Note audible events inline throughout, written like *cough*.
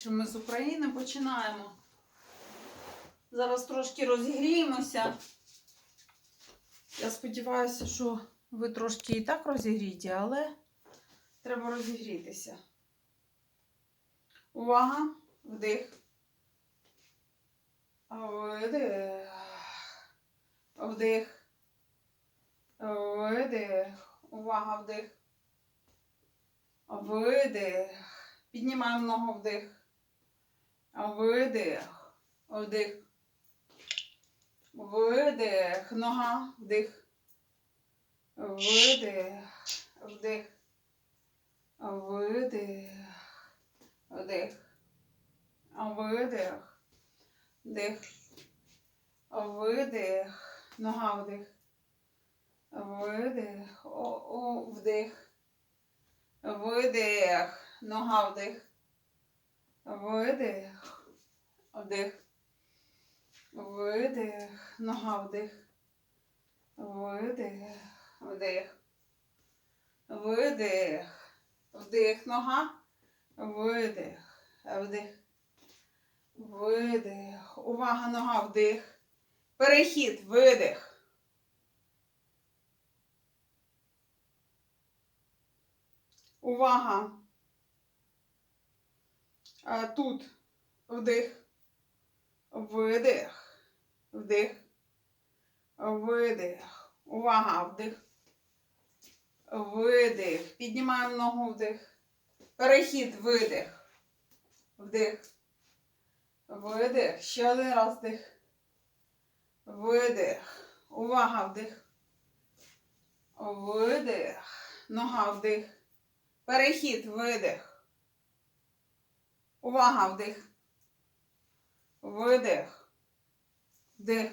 Що Ми з України починаємо. Зараз трошки розігріємося. Я сподіваюся, що ви трошки і так розігріті, але треба розігрітися. Увага! Вдих. Видих. Вдих. Видих. Увага, вдих. Видих. Піднімаємо ногу вдих. Видих. Вдих. Видих. Нога. Вдих. Видих. Вдих. Видих. Вдих. Видих. Вдих. Видих. Нога вдих. Видих. О, о, вдих. Видих. Нога вдих. Видих. Вдих. Видих. Нога вдих. Видих. Вдих. Видих. Вдих. Нога. Видих. Вдих. Видих. Увага, нога вдих. Перехід. Видих. Увага. А, тут вдих, видих, вдих, видих. Увага, вдих. Видих. Піднімаємо ногу вдих. Перехід, видих. Вдих. Видих. Ще один раз вдих. Видих. Увага, вдих. Видих. Нога вдих. Перехід, видих. Увага, вдих. Видих. Вдих.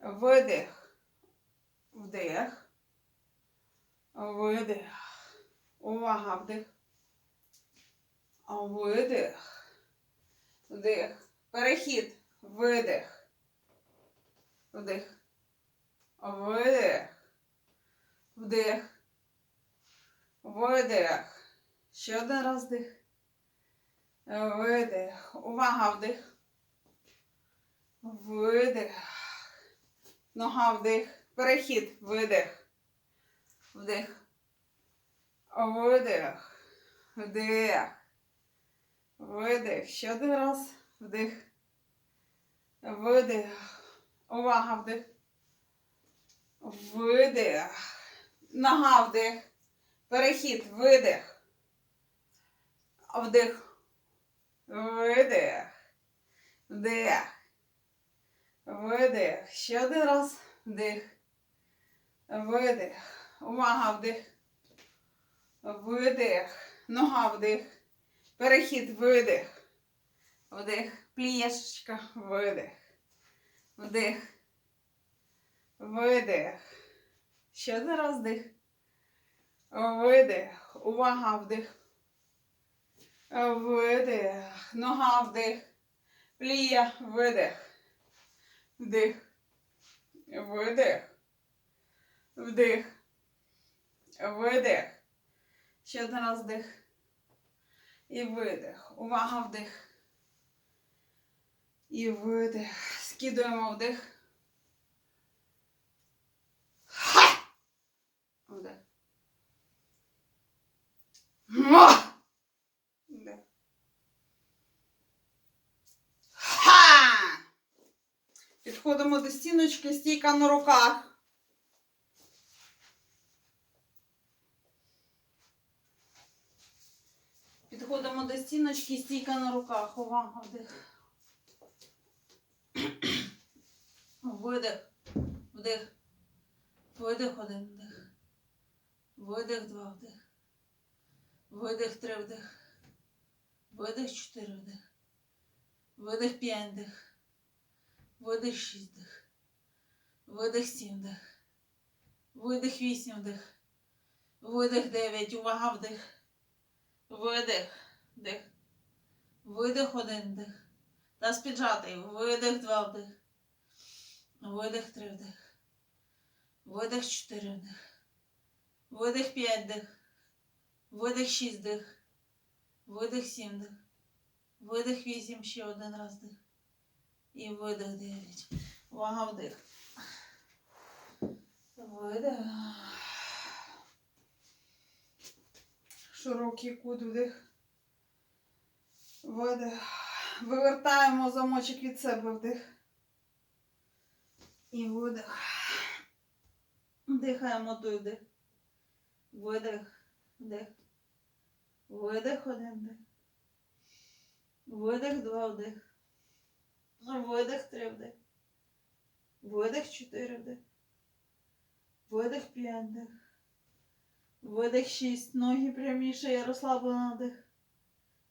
Видих. Вдих. Видих. Увага, вдих. Видих. Вдих. Перехід. Видих. Вдих. Видих. Вдих. Видих. Ще один раз вдих. Видих. Увага, вдих. Видих. Нога вдих. Перехід. Видих. Вдих. Видих. Вдих. Видих. Ще один раз. Вдих. Видих. Увага, вдих. Видих. Нога вдих. Перехід. Видих. Вдих. Видих. Вдих. Видих. Ще один раз. Вдих. Видих. Увага, вдих. Видих. Нога вдих. Перехід. Видих. Вдих. Плєшечка. Видих. Вдих. Видих. Ще один раз вдих. Видих. Увага, вдих. Видих. Нога вдих. Плія. Видих. Вдих. Видих. Вдих. Видих. Ще один раз вдих. І видих. Увага, вдих. І видих. Скидуємо вдих. Ма! Вдих. Підходимо до стіночки, стійка на руках. Підходимо до стіночки, стійка на руках. Увага, вдих. Видих. Вдих. Видих один вдих. Видих два вдих. Видих три вдих. Видих чотири вдих. Видих п'ять вдих. Видих шість вдих. Видих сім вдих. Видих вісім вдих. Видих дев'ять. Увага вдих. Видих. Вдих. Видих один вдих. Таз піджатий. Видих два вдих. Видих три вдих. Видих чотири вдих. Видих п'ять вдих. Видих шість вдих. Видих сім вдих. Видих вісім, ще один раз дих. І видих дев'ять. Увага вдих. Видих. Широкий кут вдих. Видих. Вивертаємо замочок від себе вдих. І видих. Дихаємо той вдих. Видих. Вдих. Видих один дих. Видих два вдих. Видих три вдих. Видих чотири вдих. Видих п'ять вдих. Видих шість. Ноги пряміше і розслаблено вдих.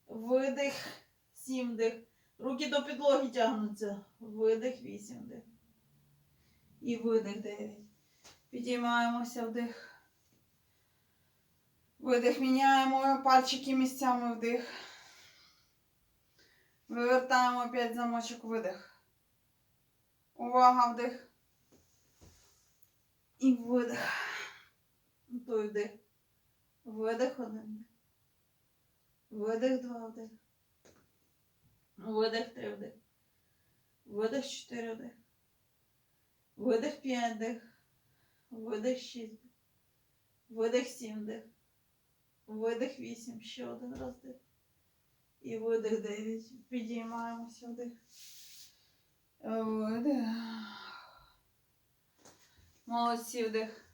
Видих сім вдих. Руки до підлоги тягнуться. Видих вісім вдих. І видих дев'ять. Підіймаємося вдих. Видих, міняємо пальчики місцями вдих. Вивертаємо опять замочок видих. Увага, вдих. І видих. Той вдих. Видих один. Видих два вдих. Видих три вдих. Видих чотири вдих. Видих п'ять вдих. Видих шість. Видих сім вдих. Видих вісім. Ще один раз вдих. І видих дев'ять. Підіймаємося вдих. Видих. Молодці вдих.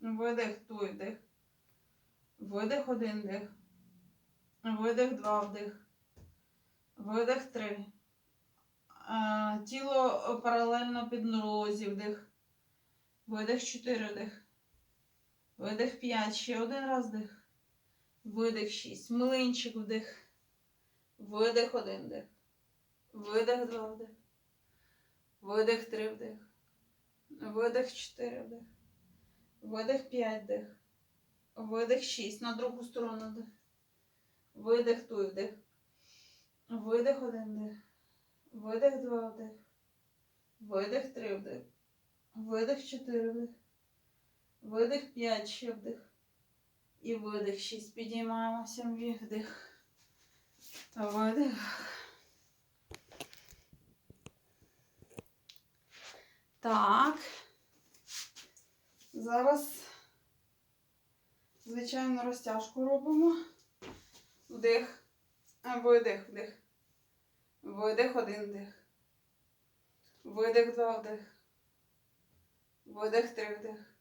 Видих, туй вдих. Видих один вдих. Видих два вдих. Видих три. Тіло паралельно під нозі вдих. Видих чотири вдих. Видих п'ять. Ще один раз вдих. Видих шість. Млинчик вдих. Видих один вдих. Видих два вдих. Видих три вдих. Видих чотири вдих. Видих п'ять вдих. Видих шість. На другу сторону вдих. Видих туй вдих. Видих один вдих. Видих два вдих. Видих три вдих. Видих чотири вдих. Видих п'ять ще вдих. І видих шість. Підіймаємося вдих. Видих. Так. Зараз, звичайно, розтяжку робимо. Вдих. Видих, вдих. Видих, один вдих. Видих, два вдих. Видих, три вдих.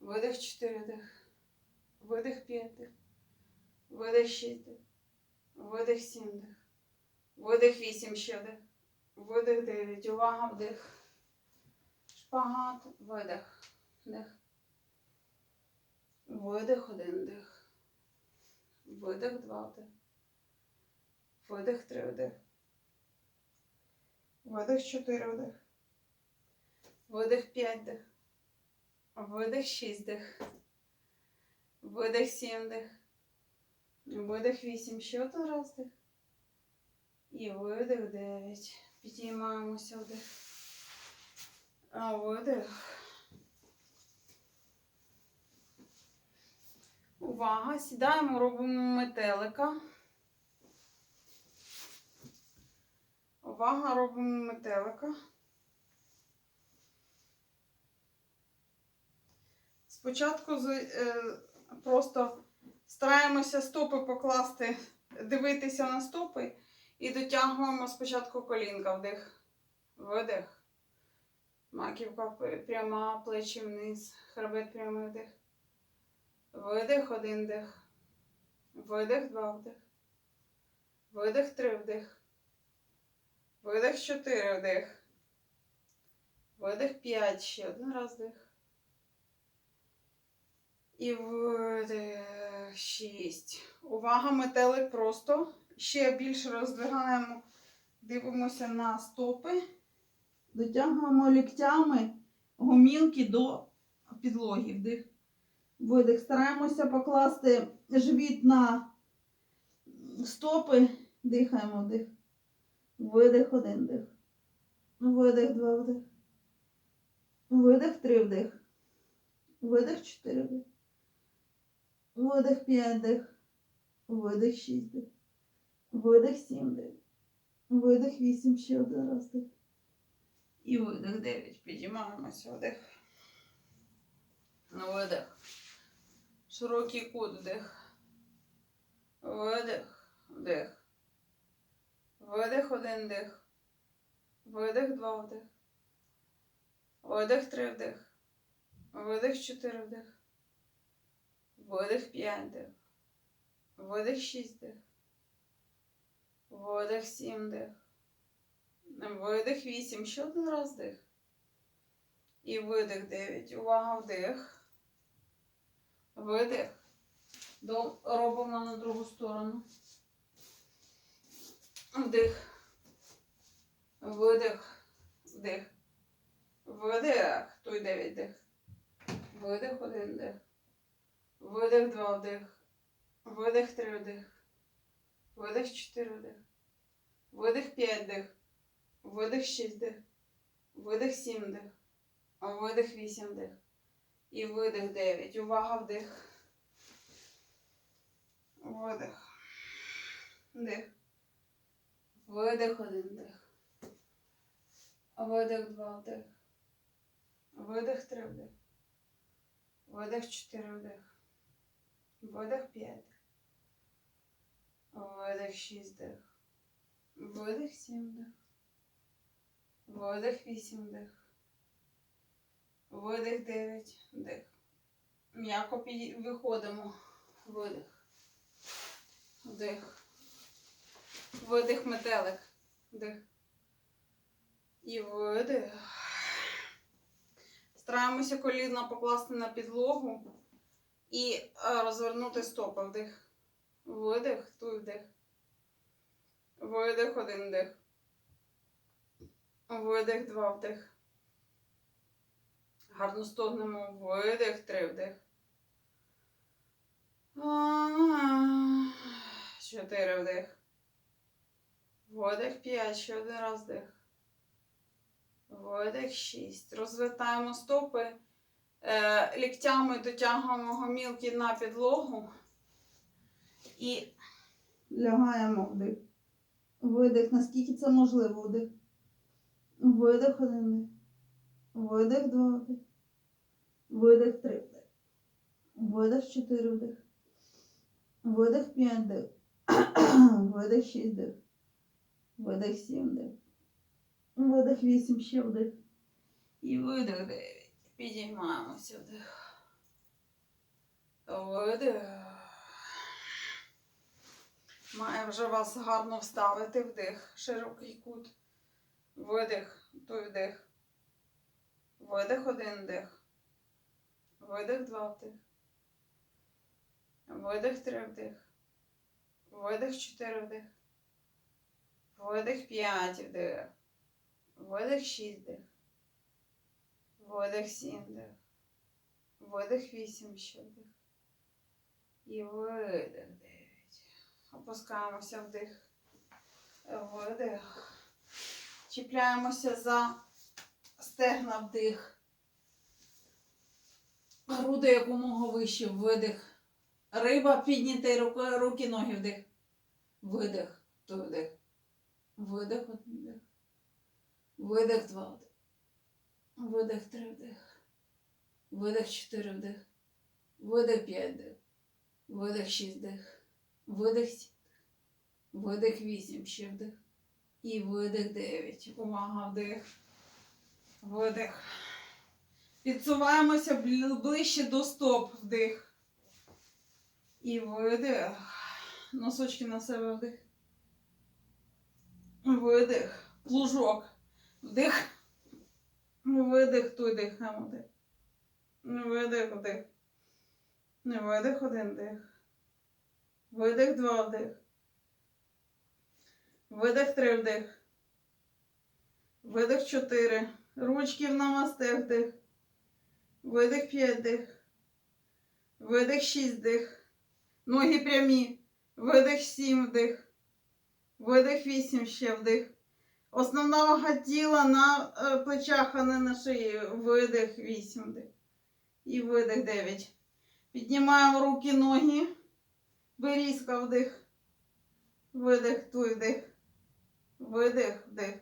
Видих, чотири вдих. Видих, п'ять вдих. Видих, шість вдих. Видих, сім вдих. Видих, вісім ще вдих. Видих, дев'ять. Увага, вдих. Шпагат, видих. Вдих. Видих, один вдих. Видих, два вдих. Видих, три вдих. Видих, чотири вдих. Видих, п'ять вдих. Видих, шість вдих. Видих, сім вдих. Видих, вісім. Ще один раз. І видих, дев'ять. Підіймаємося вдих. А видих. Увага, сідаємо, робимо метелика. Увага, робимо метелика. Спочатку е, просто стараємося стопи покласти, дивитися на стопи і дотягуємо спочатку колінка вдих, видих. Маківка пряма, плечі вниз, хребет прямий вдих. Видих, один дих. Видих, два вдих. Видих, три вдих. Видих, чотири вдих. Видих, п'ять. Ще один раз вдих. І видих, шість. Увага, метелик просто. Ще більше роздвигаємо, дивимося на стопи. Дотягуємо ліктями гомілки до підлоги. Вдих. Видих. Стараємося покласти живіт на стопи. Дихаємо вдих. Видих один дих. Видих два вдих. Видих три вдих. Видих чотири вдих. Видих п'ять дих. Видих шість дих. Видих сім дих. Видих вісім, ще один раз дих. І видих 9. Підіймаємося. Вдих. Видих. Широкий кут вдих. Видих. Вдих. Видих один дих. Видих два вдих. Видих три вдих. Видих чотири вдих. Видих п'ять дих. Видих шість дих. Видих сім дих. Видих 8, ще один раз вдих. І видих 9. Увага, вдих. Видих. Робимо на другу сторону. Вдих. Видих. Вдих. Видих. Той 9 дих. Видих, один дих. Видих, два вдих. Видих, три вдих. Видих, чотири вдих. Видих, п'ять дих. Видих 6 дих. Видих 7 дих. Видих 8 дих. І видих 9. Увага вдих. Видих. Дих. Видих один дих. Видих два вдих. Видих три вдих. Видих 4 вдих. Видих 5. Видих 6 дих. Видих 7 дих. Видих 8 дих. Видих 9 дих. М'яко під... виходимо. Видих. Вдих. Видих метелик. Вдих. І видих. Стараємося коліна покласти на підлогу і е, розвернути стопи. Вдих. Видих, туй вдих. Видих, один дих. Видих, два вдих. Гарно стогнемо. Видих, три вдих. Чотири вдих. Видих, п'ять. Ще один раз вдих. Видих, шість. Розвертаємо стопи. Е, ліктями дотягуємо гомілки на підлогу. І Лягаємо вдих. Видих, наскільки це можливо вдих. Видих один дих. Видих два вдих. Видих три вдих. Видих чотири вдих. Видих п'ять дих. *clears throat* Видих шість дих. Видих сім дих. Видих вісім ще вдих. І видих 9. Підіймаємося вдих. Видих. Має вже вас гарно вставити вдих. Широкий кут. Видих, той вдих. Видих один вдих. Видих два вдих. Видих три вдих. Видих чотири вдих. Видих п'ять вдих. Видих шість вдих. Видих сім вдих. Видих вісім ще вдих. І видих дев'ять. Опускаємося вдих. Видих. Чіпляємося за стегна вдих. Груди якомога вище видих. Риба підняти руки, руки, ноги вдих. Видих. То вдих. Видих один вдих. Видих два вдих. Видих три вдих. Видих чотири вдих. Видих п'ять вдих. Видих шість вдих. Видих сім. Видих вісім ще вдих. І видих дев'ять. Увага, вдих. Видих. Підсуваємося ближче до стоп. Вдих. І видих. Носочки на себе вдих. Видих. Плужок. Вдих. Видих, той дихаємо вдих. Видих, вдих. Видих, один дих. Видих, два вдих. Видих, три вдих. Видих, чотири. Ручки в намасте вдих. Видих, п'ять дих. Видих, шість дих. Ноги прямі. Видих, сім вдих. Видих, вісім ще вдих. Основна вага тіла на е, плечах, а не на шиї. Видих 8 вдих. І видих 9. Піднімаємо руки, ноги. Вирізка вдих. Видих, туй, вдих. Видих, вдих.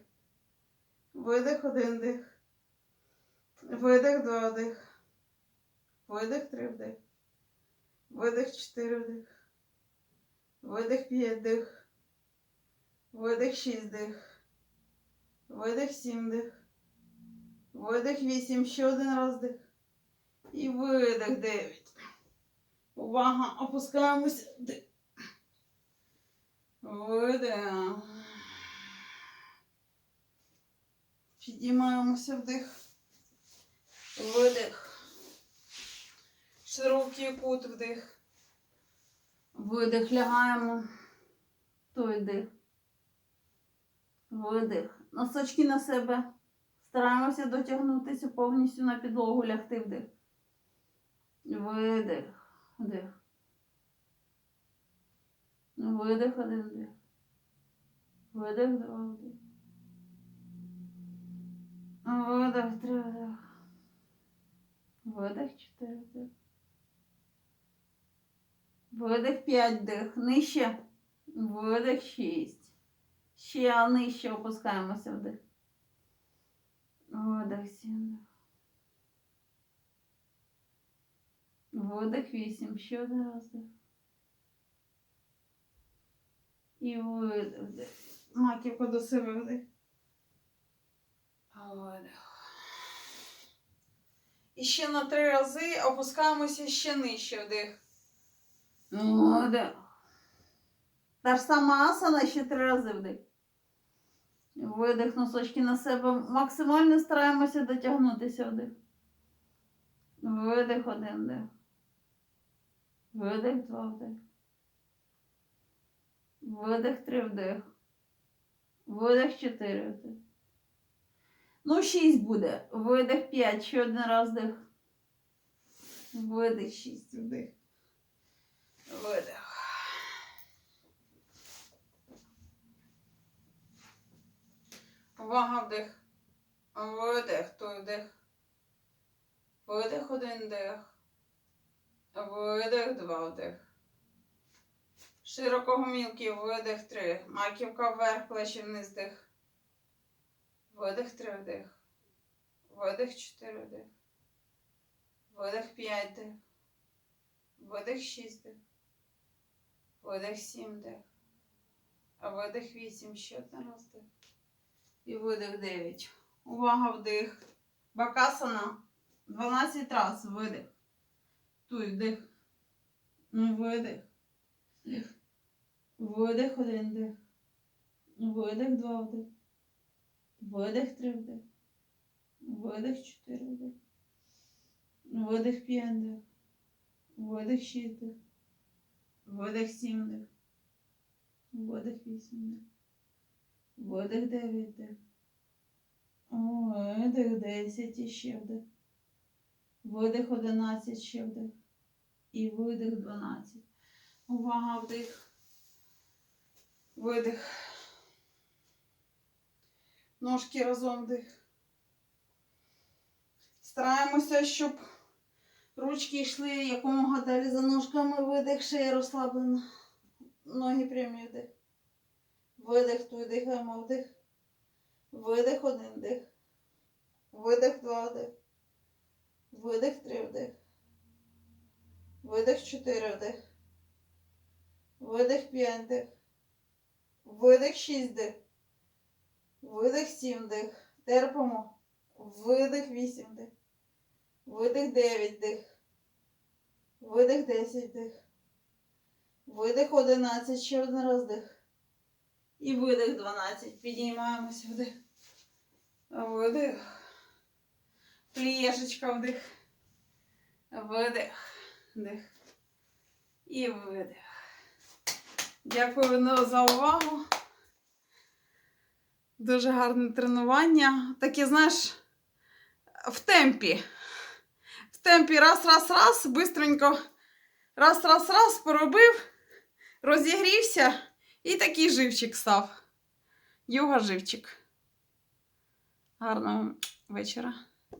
Видих, один дих. Видих, два вдих. Видих, три вдих. Видих, чотири вдих. Видих, п'ять дих. Видих, шість дих. Видих, сім дих. Видих, вісім, ще один раз дих. І видих, дев'ять. Увага, опускаємося. Дих. Видих. Підіймаємося вдих. Видих. Широкий кут вдих. Видих, лягаємо. Той дих. Видих. Носочки на себе. Стараємося дотягнутися повністю на підлогу, лягти вдих. Видих. Вдих. Видих, один вдих. Видих, два вдих. Видих, три вдих. Видих, чотири вдих. Видих, п'ять вдих. Нижче. Видих, шість. Ще нижче опускаємося вдих. Видих, сім. Видих, вісім. Ще один раз вдих. І видих. вдих. Маківку до себе вдих. Видих. І ще на три рази опускаємося ще нижче вдих. Видих. Та ж сама асана ще три рази вдих. Видих носочки на себе. Максимально стараємося дотягнутися вдих. Видих один вдих. Видих два вдих. Видих три вдих. Видих чотири вдих. Ну, шість буде. Видих п'ять. Ще один раз вдих. Видих шість вдих. Видих. Увага вдих. Видих, той вдих. Видих один вдих. Видих два вдих. Широкогомілкий видих три. Маківка вверх, плечі вниз дих. Видих три вдих. Видих чотири вдих. Видих п'ять дих. Видих шість дих. Видих сім дих. А видих вісім. Ще один раз дих. І видих 9. Увага, вдих. Бакасана. 12 раз. Видих. Туй, вдих. Ну, Видих. Вдих. Видих, один вдих. Видих, два вдих. Видих, три вдих. Видих, чотири вдих. Видих, п'ять вдих. Видих, шість вдих. Видих, сім вдих. Видих, вісім вдих. Видих 9 вдих. Видих 10 і ще вдих. Видих 11 ще вдих. І видих 12. Увага, вдих. Видих. Ножки разом вдих. Стараємося, щоб ручки йшли якомога далі за ножками. Видих, шея розслаблена. Ноги прямі вдих. Видих, туй дихаємо вдих. Видих один вдих. Видих два вдих. Видих три вдих. Видих чотири вдих. Видих п'ять вдих. Видих шість вдих. Видих сім вдих. Терпимо. Видих вісім вдих. Видих дев'ять вдих. Видих десять вдих. Видих одинадцять. Ще один раз вдих. І видих 12. Підіймаємося вдих. Видих. Плєшечка вдих. Видих. Вдих. І видих. Дякую за увагу. Дуже гарне тренування. Таке, знаєш, в темпі. В темпі раз, раз, раз, бистренько. Раз, раз, раз, поробив, розігрівся. І такий живчик став. Йога живчик. Гарного вечора.